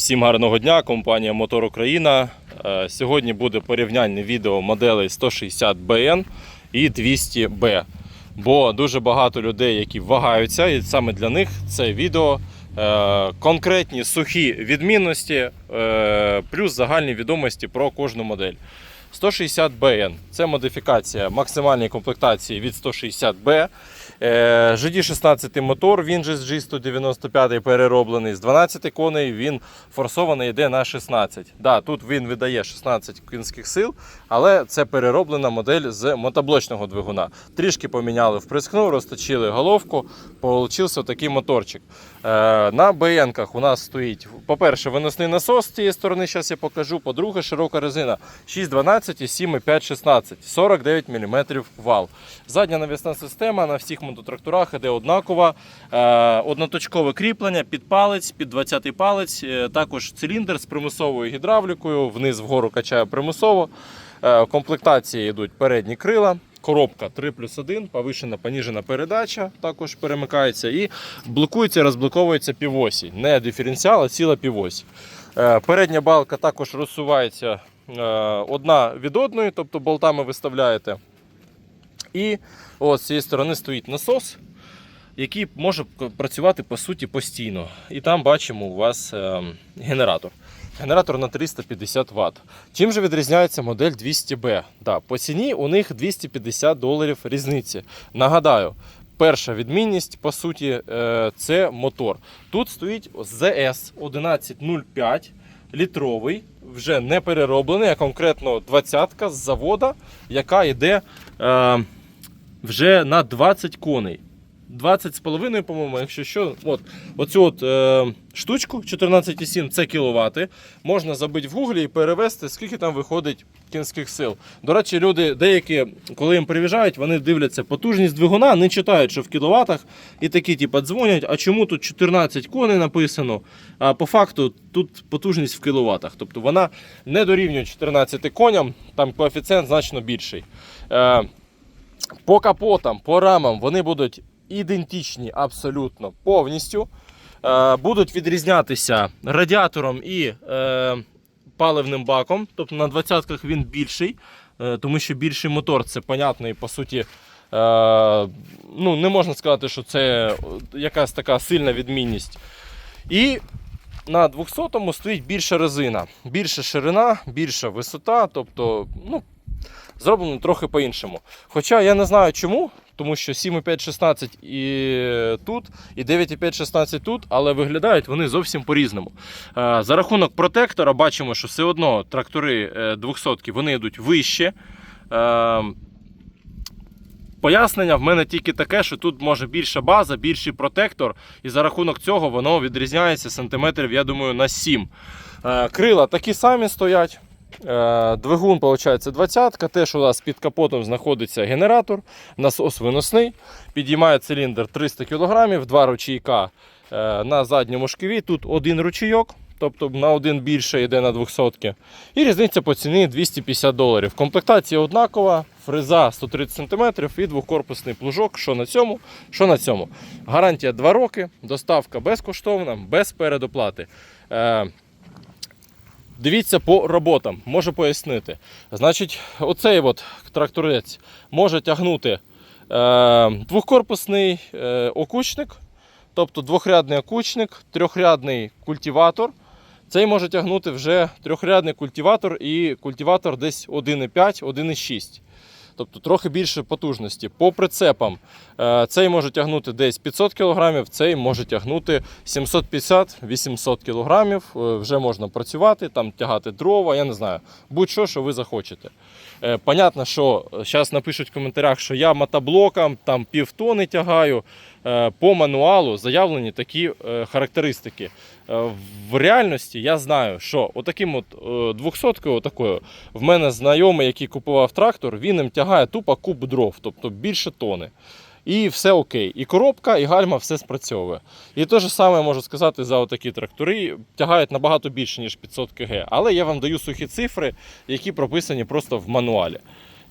Всім гарного дня, компанія Мотор Україна. Е, Сьогодні буде порівняльне відео моделей 160BN і 200B. Бо дуже багато людей, які вагаються, і саме для них це відео е, конкретні сухі відмінності, е, плюс загальні відомості про кожну модель. 160BN це модифікація максимальної комплектації від 160B. Е, GD16 мотор, він же з G195 перероблений з 12 коней, він форсований йде на 16. Да, тут він видає 16 кінських сил, але це перероблена модель з мотоблочного двигуна. Трішки поміняли вприскну, розточили головку, получився такий моторчик. Е, на БН-ках у нас стоїть, по-перше, виносний насос з цієї сторони, зараз я покажу. По-друге, широка резина 6,12 і 7,5-16, 49 мм вал. Задня навісна система на всіх мототракторах іде однакова. Е, одноточкове кріплення під палець, під 20-й палець, е, також циліндр з примусовою гідравлікою, вниз вгору качає примусово. Е, В комплектації йдуть передні крила. Коробка 3 плюс 1, повишена, поніжена передача також перемикається і блокується, розблоковується півосі. Не диференціал, а ціла півось. Е, Передня балка також розсувається одна від одної, тобто болтами виставляєте. І от з цієї сторони стоїть насос, який може працювати по суті постійно. І там бачимо у вас е, генератор. Генератор на 350 Вт. Чим же відрізняється модель 200B? Да, по ціні у них 250 доларів різниці. Нагадаю, перша відмінність, по суті, е, це мотор. Тут стоїть ZS 1105 літровий, вже не перероблений, а конкретно 20-ка з завода, яка йде е, вже на 20 коней. 20 з половиною, по-моєму, якщо що, от, оцю от, е, штучку 14,7 це кіловати. Можна забити в гуглі і перевести, скільки там виходить кінських сил. До речі, люди деякі, коли їм приїжджають, вони дивляться потужність двигуна, не читають, що в кіловатах, і такі, типу, дзвонять, а чому тут 14 коней написано? А по факту тут потужність в кіловатах. Тобто вона не дорівнює 14 коням, там коефіцієнт значно більший. Е, по капотам, по рамам вони будуть ідентичні абсолютно повністю. Е, будуть відрізнятися радіатором і е, паливним баком. Тобто на 20-ках він більший, е, тому що більший мотор це понятно і по суті. Ну, не можна сказати, що це якась така сильна відмінність. І на 200-му стоїть більша резина, більша ширина, більша висота. Тобто, ну, зроблено трохи по-іншому. Хоча я не знаю чому, тому що 7,5-16 і тут, і 9,5-16 тут, але виглядають вони зовсім по-різному. Е, За рахунок протектора бачимо, що все одно трактори 200 вони йдуть вище. Е, Пояснення в мене тільки таке, що тут може більша база, більший протектор, і за рахунок цього воно відрізняється сантиметрів, я думаю, на 7. Е, Крила такі самі стоять. Е, Двигун, виходить, 20 Теж у нас під капотом знаходиться генератор, насос виносний. Підіймає циліндр 300 кг, два ручійка е, на задньому шківі. Тут один ручійок, тобто на один більше йде на 200 І різниця по ціні 250 доларів. Комплектація однакова, фреза 130 см і двокорпусний плужок. Що на цьому, що на цьому. Гарантія 2 роки, доставка безкоштовна, без передоплати. Дивіться по роботам, можу пояснити. Значить, оцей от тракторець може тягнути е, двохкорпусний е, окучник, тобто двохрядний окучник, трьохрядний культиватор. Цей може тягнути вже трьохрядний культиватор і культиватор десь 1,5, 1,6. Тобто трохи більше потужності. По прицепам е, цей може тягнути десь 500 кг, цей може тягнути 750-800 кг. Е, Вже можна працювати, там тягати дрова, я не знаю, будь-що, що ви захочете. Е, Понятно, що зараз напишуть в коментарях, що я мотоблоком там півтони тягаю. Е, По мануалу заявлені такі е, характеристики. Е, В реальності я знаю, що отаким от 200-кою, отакою, в мене знайомий, який купував трактор, він їм тягає тупо куб дров, тобто більше тони. І все окей. І коробка, і гальма все спрацьовує. І те ж саме можу сказати за отакі трактори. Тягають набагато більше, ніж 500 кг. Але я вам даю сухі цифри, які прописані просто в мануалі.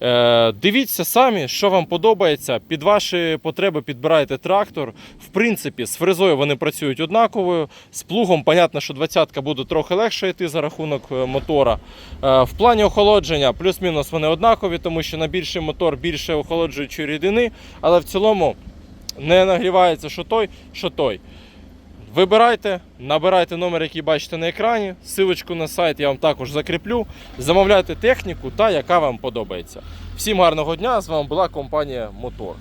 Е, дивіться самі, що вам подобається. Під ваші потреби підбирайте трактор. В принципі, з фрезою вони працюють однаковою. З плугом, понятно, що 20-ка буде трохи легше йти за рахунок е, мотора. Е, в плані охолодження, плюс-мінус вони однакові, тому що на більший мотор більше охолоджуючої рідини, але в цілому не нагрівається що той, що той. Вибирайте, набирайте номер, який бачите на екрані. Силочку на сайт я вам також закріплю. Замовляйте техніку та яка вам подобається. Всім гарного дня! З вами була компанія Мотор.